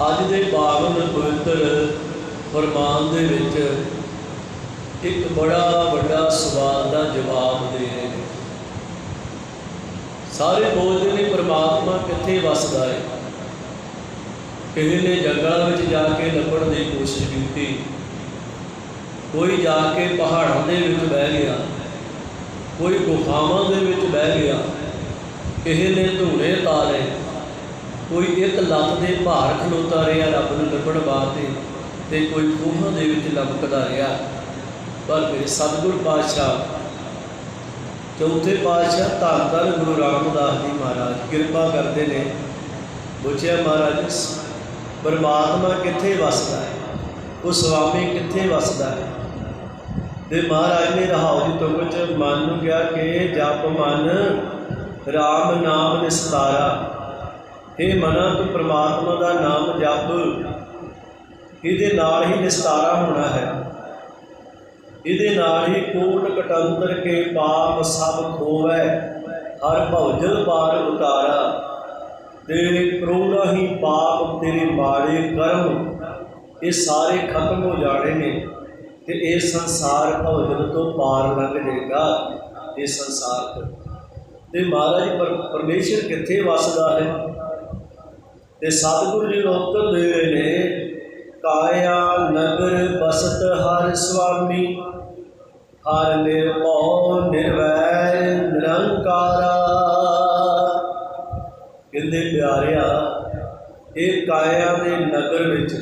ਅੱਜ ਦੇ ਪਾਵਨ ਪਵਿੱਤਰ ਫਰਮਾਨ ਦੇ ਵਿੱਚ ਇੱਕ ਬੜਾ ਵੱਡਾ ਸਵਾਲ ਦਾ ਜਵਾਬ ਦੇ ਰਹੇ ਨੇ। ਸਾਰੇ ਬੋਲਦੇ ਨੇ ਪ੍ਰਮਾਤਮਾ ਕਿੱਥੇ ਵਸਦਾ ਹੈ ਕਿਸੇ ਨੇ ਜੰਗਲਾਂ ਵਿੱਚ ਜਾ ਕੇ ਲੱਭਣ ਦੀ ਕੋਸ਼ਿਸ਼ ਕੀਤੀ। ਕੋਈ ਜਾ ਕੇ ਪਹਾੜਾਂ ਦੇ ਵਿੱਚ ਬਹਿ ਗਿਆ। ਕੋਈ ਗੁਫਾਵਾਂ ਦੇ ਵਿੱਚ ਬਹਿ ਗਿਆ। ਕਿਸੇ ਨੇ ਧੂਣੇ ਤਾਰੇ ਕੋਈ ਇੱਕ ਲੱਤ ਦੇ ਭਾਰ ਖਲੋਤਾ ਰਿਹਾ, ਰੱਬ ਨੂੰ ਲੱਭਣ ਵਾਸਤੇ ਤੇ ਕੋਈ ਖੂਹਾਂ ਦੇ ਵਿੱਚ ਲਮਕਦਾ ਰਿਹਾ। ਪਰ ਮੇਰੇ ਸਤਿਗੁਰ ਪਾਤਸ਼ਾਹ, ਚੌਥੇ ਪਾਤਸ਼ਾਹ ਧੰਨ ਧੰਨ ਗੁਰੂ ਰਾਮਦਾਸ ਜੀ ਮਹਾਰਾਜ ਕਿਰਪਾ ਕਰਦੇ ਨੇ। ਪੁੱਛਿਆ ਮਹਾਰਾਜ, ਪਰਮਾਤਮਾ ਕਿੱਥੇ ਵਸਦਾ ਹੈ? ਉਹ ਸੁਆਮੀ ਕਿੱਥੇ ਵਸਦਾ ਹੈ? ਤੇ ਮਹਾਰਾਜ ਨੇ ਰਹਾਉ ਦੀ ਤੁਕ ਮਨ ਨੂੰ ਕਿਹਾ ਕਿ ਜਪ ਮਨ, ਰਾਮ ਨਾਮ ਨਿਸਤਾਰਾ। ਇਹ ਮਨਾ, ਤੂੰ ਪ੍ਰਮਾਤਮਾ ਦਾ ਨਾਮ ਜਪ। ਇਹਦੇ ਨਾਲ ਹੀ ਨਿਸਤਾਰਾ ਹੋਣਾ ਹੈ। ਇਹਦੇ ਨਾਲ ਹੀ ਕੋਟ ਕਟੰਤਰ ਕੇ ਪਾਪ ਸਭ ਖੋਵੈ। ਹਰ ਭਉਜਲ ਪਾਰ ਉਤਾਰਾ। ਤੇਰੇ ਕਰੋਨਾ ਹੀ ਪਾਪ, ਤੇਰੇ ਮਾੜੇ ਕਰਮ, ਇਹ ਸਾਰੇ ਖਤਮ ਹੋ ਜਾਣੇ ਨੇ ਤੇ ਇਹ ਸੰਸਾਰ ਭਵਜਨ ਤੋਂ ਪਾਰ ਲੰਘ ਜਾਏਗਾ, ਇਹ ਸੰਸਾਰ ਤੋਂ। ਤੇ ਮਹਾਰਾਜ, ਪਰ, ਪਰਮੇਸ਼ਰ ਕਿੱਥੇ ਵਸਦਾ ਹੈ? ਤੇ ਸਤਿਗੁਰੂ ਜੀ ਉੱਤਰ ਦੇ ਰਹੇ ਨੇ, ਕਾਇਆ ਨਗਰ ਬਸਤ ਹਰ ਸੁਆਮੀ। ਹਰ ਨਿਰਭਉ ਨਿਰਵੈਰ ਨਿਰੰਕਾਰਾ। ਕਹਿੰਦੇ ਪਿਆਰਿਆ, ਇਹ ਕਾਇਆ ਦੇ ਨਗਰ ਵਿੱਚ,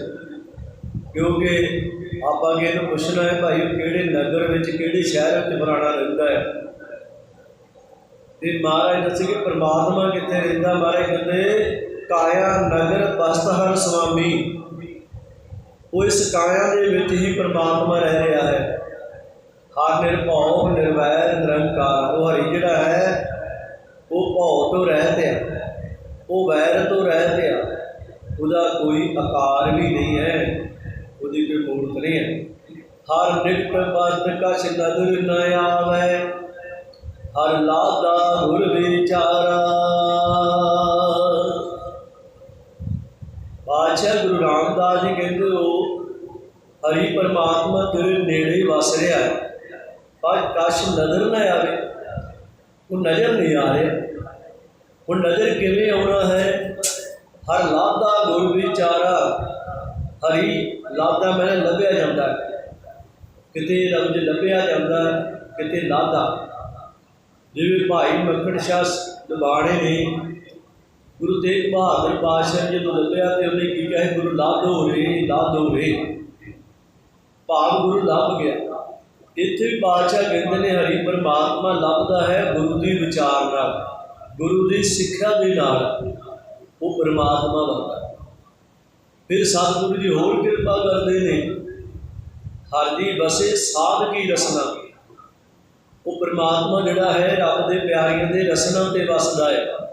ਕਿਉਂਕਿ ਆਪਾਂ ਕਿ ਇਹਨੂੰ ਪੁੱਛਣਾ ਹੈ ਭਾਈ, ਕਿਹੜੇ ਨਗਰ ਵਿੱਚ, ਕਿਹੜੇ ਸ਼ਹਿਰ ਵਿੱਚ ਪੁਰਾਣਾ ਰਹਿੰਦਾ ਹੈ? ਤੇ ਮਹਾਰਾਜ ਦੱਸੇ ਕਿ ਪ੍ਰਮਾਤਮਾ ਕਿੱਥੇ ਰਹਿੰਦਾ? ਮਹਾਰਾਜ ਕਹਿੰਦੇ ਕਾਇਆ ਨਗਰ ਬਸਤ ਹਰ ਸੁਆਮੀ ਉਹ ਇਸ ਕਾਇਆ ਦੇ ਵਿੱਚ ਹੀ ਪ੍ਰਮਾਤਮਾ ਰਹਿ ਰਿਹਾ ਹੈ। ਹਰ ਨਿਰਭਉ, ਨਿਰਵੈਰ, ਨਿਰੰਕਾਰ, ਉਹ ਹਰੀ ਜਿਹੜਾ ਹੈ, ਉਹ ਭਉ ਤੋਂ ਰਹਿਤ ਹੈ ਉਹ ਵੈਰ ਤੋਂ ਰਹਿਤ ਹੈ ਉਹਦਾ ਕੋਈ ਆਕਾਰ ਵੀ ਨਹੀਂ ਹੈ। ਉਹਦੀ ਕੋਈ ਮੂਰਤ ਨਹੀਂ ਹੈ। ਹਰ ਨਿਕਟ ਬਸਤ ਕਛ ਨਦਰ ਨ ਆਵੈ। ਹਰ ਲਾਦਾ ਗੁਰ ਵਿਚਾਰਾ। ਪਾਤਸ਼ਾਹ ਗੁਰੂ ਰਾਮਦਾਸ ਜੀ ਕਹਿੰਦੇ ਹੋ, ਹਰੀ ਪਰਮਾਤਮਾ ਤੇਰੇ ਨੇੜੇ ਹੀ ਵਸ ਰਿਹਾ ਹੈ। ਪਰ ਕਸ਼ ਨਜ਼ਰ ਨਾ ਆਵੇ, ਉਹ ਨਜ਼ਰ ਨਹੀਂ ਆ ਰਿਹਾ। ਉਹ ਨਜ਼ਰ ਕਿਵੇਂ ਆਉਣਾ ਹੈ? ਹਰ ਲਾਦਾ ਗੁਰ ਵਿਚਾਰਾ, ਹਰੀ ਲਾਦਾ ਮੈਨੂੰ ਲੱਭਿਆ ਜਾਂਦਾ ਕਿਤੇ ਲਫ਼ਜ਼ ਲੱਭਿਆ ਜਾਂਦਾ ਕਿਤੇ ਲਾਦਾ ਜਿਵੇਂ ਭਾਈ ਮੱਖਣ ਸ਼ਾਹ ਦਬਾਣੇ ਨੇ ਗੁਰੂ ਤੇਗ ਬਹਾਦਰ ਪਾਤਸ਼ਾਹ ਜਦੋਂ ਲੱਭਿਆ ਤੇ ਉਹਨੇ ਕੀ ਕਿਹਾ, ਗੁਰੂ ਲੱਭ ਹੋਵੇ ਲੱਭ ਹੋਵੇ ਭਾਵ ਗੁਰੂ ਲੱਭ ਗਿਆ। ਇੱਥੇ ਵੀ ਪਾਤਸ਼ਾਹ ਕਹਿੰਦੇ ਨੇ, ਹਰੀ ਪਰਮਾਤਮਾ ਲੱਭਦਾ ਹੈ ਗੁਰੂ ਦੀ ਵਿਚਾਰ ਨਾਲ, ਗੁਰੂ ਦੀ ਸਿੱਖਿਆ ਦੇ ਨਾਲ ਉਹ ਪਰਮਾਤਮਾ ਬਣਦਾ ਫਿਰ ਸਤਿਗੁਰੂ ਜੀ ਹੋਰ ਕਿਰਪਾ ਕਰਦੇ ਨੇ। ਹਰ ਦੀ ਵਸੇ ਸਾਧ ਕੀ ਰਸਨਾ। ਉਹ ਪਰਮਾਤਮਾ ਜਿਹੜਾ ਹੈ, ਰੱਬ ਦੇ ਪਿਆਰਿਆਂ ਦੇ ਰਸਨਾ ਤੇ ਵਸਦਾ ਹੈ।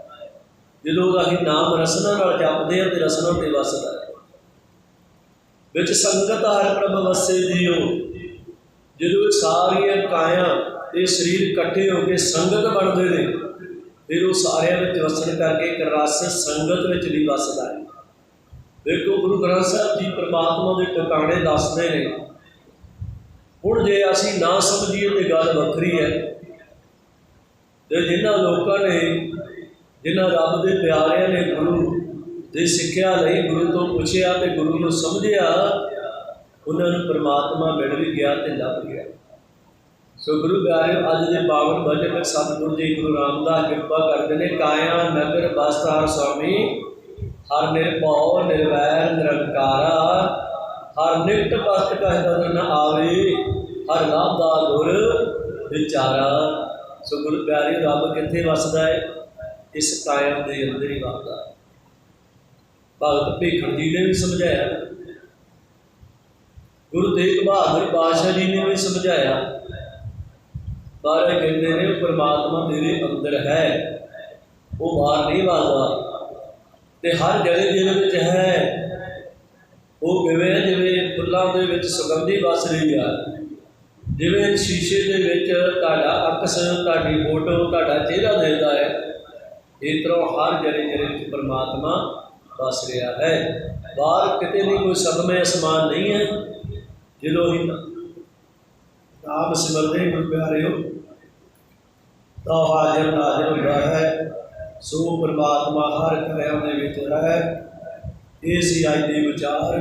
ਜੇ ਲੋਕ ਅਸੀਂ ਨਾਮ ਰਸਨਾ ਨਾਲ ਜਪਦੇ ਆ ਤੇ ਰਸਨਾ ਤੇ ਵਸਦਾ ਹੈ। ਵਿੱਚ ਸੰਗਤ ਹਰ ਪ੍ਰਭ ਵਸੇ ਜੀਓ ਜਦੋਂ ਇਹ ਸਾਰੀਆਂ ਕਾਇਆ ਤੇ ਸਰੀਰ ਇਕੱਠੇ ਹੋ ਕੇ ਸੰਗਤ ਬਣਦੇ ਨੇ, ਫਿਰ ਉਹ ਸਾਰਿਆਂ ਵਿੱਚ ਵਸਣ ਕਰਕੇ ਇੱਕ ਰਸ ਸੰਗਤ ਵਿੱਚ ਵੀ ਵਸਦਾ ਹੈ। ਦੇਖੋ, ਗੁਰੂ ਗ੍ਰੰਥ ਸਾਹਿਬ ਜੀ ਪ੍ਰਮਾਤਮਾ ਦੇ ਟਿਕਾਣੇ ਦੱਸਦੇ ਨੇ, ਹੁਣ ਜੇ ਅਸੀਂ ਨਾ ਸਮਝੀਏ ਤੇ ਗੱਲ ਵੱਖਰੀ ਹੈ। ਤੇ ਜਿਨ੍ਹਾਂ ਲੋਕਾਂ ਨੇ ਜਿਨ੍ਹਾਂ ਰੱਬ ਦੇ ਪਿਆਰਿਆਂ ਨੇ ਗੁਰੂ ਦੀ ਸਿੱਖਿਆ ਲਈ ਗੁਰੂ ਤੋਂ ਪੁੱਛਿਆ ਤੇ ਗੁਰੂ ਨੂੰ ਸਮਝਿਆ, ਉਹਨਾਂ ਨੂੰ ਪ੍ਰਮਾਤਮਾ ਮਿਲ ਵੀ ਗਿਆ ਤੇ ਲੱਭ ਗਿਆ। ਸੋ ਗੁਰੂ ਪਿਆਰਿਓ, ਅੱਜ ਦੇ ਪਾਵਨ ਵਚਨ ਵਿੱਚ ਸਤਿਗੁਰੂ ਜੀ ਗੁਰੂ ਰਾਮਦਾਸ ਕਿਰਪਾ ਕਰਦੇ ਨੇ। ਕਾਇਆ, ਨਗਰ, ਬਸਤਾਰ ਸੁਆਮੀ ਹਰ ਨਿਰਭਉ, ਨਿਰਵੈਰ, ਨਿਰੰਕਾਰਾ, ਹਰ ਨਿਕਟ ਬਸਤ ਕਹਿ ਬਦਨ ਨ ਆਵੇ, ਹਰ ਲਾਭਦਾ ਗੁਰ ਵਿਚਾਰਾ। ਸੋ ਗੁਰੂ ਪਿਆਰਿਓ, ਰੱਬ ਕਿੱਥੇ ਵਸਦਾ ਹੈ ਇਸ ਕਾਇਮ ਦੇ ਅੰਦਰ ਹੀ ਵਸਦਾ ਹੈ ਭਗਤ ਭੀਖਣ ਜੀ ਨੇ ਵੀ ਸਮਝਾਇਆ। ਗੁਰੂ ਤੇਗ ਬਹਾਦਰ ਬਾਦਸ਼ਾਹ ਜੀ ਨੇ ਵੀ ਸਮਝਾਇਆ। ਪਰ ਕਹਿੰਦੇ ਨੇ, ਪਰਮਾਤਮਾ ਤੇਰੇ ਅੰਦਰ ਹੈ। ਉਹ ਬਾਹਰ ਨਹੀਂ ਵਸਦਾ ਤੇ ਹਰ ਜਗ੍ਹਾ ਜਿਹਦੇ ਵਿੱਚ ਹੈ। ਉਹ ਕਿਵੇਂ ਜਿਵੇਂ ਫੁੱਲਾਂ ਦੇ ਵਿੱਚ ਸੁਗੰਧੀ ਵਸ ਰਹੀ ਆ। ਜਿਵੇਂ ਸ਼ੀਸ਼ੇ ਦੇ ਵਿੱਚ ਤੁਹਾਡਾ ਅਕਸ, ਤੁਹਾਡੀ ਫੋਟੋ, ਤੁਹਾਡਾ ਚਿਹਰਾ ਦਿਖਦਾ ਹੈ। ਇਸ ਤਰ੍ਹਾਂ ਹਰ ਜਰੇ ਜਰੇ ਵਿੱਚ ਪਰਮਾਤਮਾ ਵਸ ਰਿਹਾ ਹੈ। ਬਾਹਰ ਕਿਤੇ ਨਹੀਂ ਕੋਈ ਸਦਮੇ ਅਸਮਾਨ ਨਹੀਂ ਹੈ ਜਦੋਂ ਹੀ ਨਾਮ ਸਿਮਰਦੇ ਗੁਰ ਪਿਆਰਿਓ, ਤਾਂ ਹਾਜ਼ਰ ਨਾਜ਼ਰ ਹੁੰਦਾ ਹੈ। ਸੋ ਪਰਮਾਤਮਾ ਹਰ ਘਰਾਂ ਦੇ ਵਿੱਚ ਰਹਿ, ਇਹ ਸੀ ਅੱਜ ਦੇ ਵਿਚਾਰ।